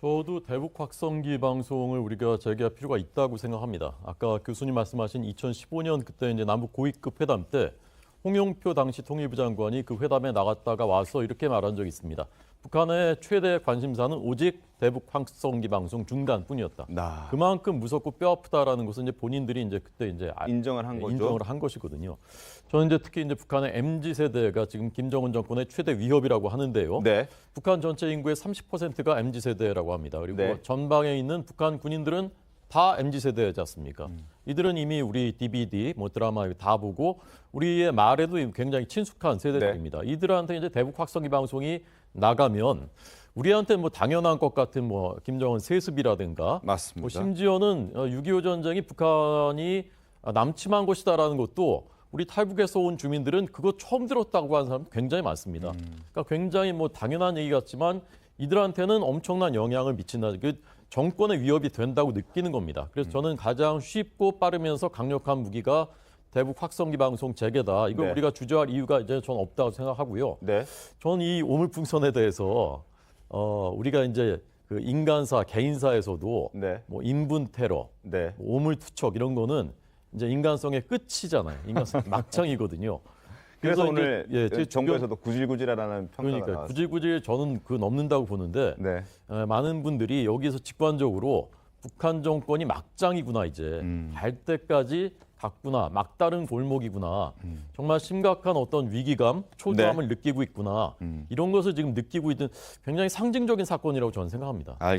저도 대북 확성기 방송을 우리가 재개할 필요가 있다고 생각합니다. 아까 교수님 말씀하신 2015년 그때 이제 남북 고위급 회담 때 홍영표 당시 통일부 장관이 그 회담에 나갔다가 와서 이렇게 말한 적이 있습니다. 북한의 최대 관심사는 오직 대북 확성기 방송 중단뿐이었다. 나 그만큼 무섭고 뼈 아프다라는 것은 이제 본인들이 이제 그때 이제 아- 인정을 한 거죠. 인정을 한 것이거든요. 저는 이제 특히 이제 북한의 MZ 세대가 지금 김정은 정권의 최대 위협이라고 하는데요. 네. 북한 전체 인구의 30%가 MZ 세대라고 합니다. 그리고 네. 전방에 있는 북한 군인들은 다 MZ 세대지 않습니까? 음. 이들은 이미 우리 DVD, 뭐 드라마 다 보고 우리의 말에도 굉장히 친숙한 세대들입니다. 네. 이들한테 이제 대북 확성기 방송이 나가면 우리한테 뭐 당연한 것 같은 뭐 김정은 세습이라든가 맞습니다. 뭐 심지어는 6.25 전쟁이 북한이 남침한 것이다라는 것도 우리 탈북에서 온 주민들은 그거 처음 들었다고 하는 사람 굉장히 많습니다. 그러니까 굉장히 뭐 당연한 얘기 같지만 이들한테는 엄청난 영향을 미친다. 그 정권의 위협이 된다고 느끼는 겁니다. 그래서 저는 가장 쉽고 빠르면서 강력한 무기가 대북 확성기 방송 재개다. 이걸 네. 우리가 주저할 이유가 이제 저는 없다고 생각하고요. 네. 저는 이 오물풍선에 대해서 어, 우리가 이제 그 인간사, 개인사에서도 네. 뭐 인분 테러, 네. 뭐 오물 투척 이런 거는 이제 인간성의 끝이잖아요. 인간성 막창이거든요. 그래서, 이제, 오늘 예, 제 정부에서도 구질구질하다는 평가가 그러니까 나왔어요. 구질구질 저는 그 넘는다고 보는데 네. 에, 많은 분들이 여기서 직관적으로 북한 정권이 막장이구나 이제 음. 갈 때까지 갔구나 막다른 골목이구나 음. 정말 심각한 어떤 위기감 초조함을 느끼고 있구나 네. 음. 이런 것을 지금 느끼고 있는 굉장히 상징적인 사건이라고 저는 생각합니다. 알겠습니다.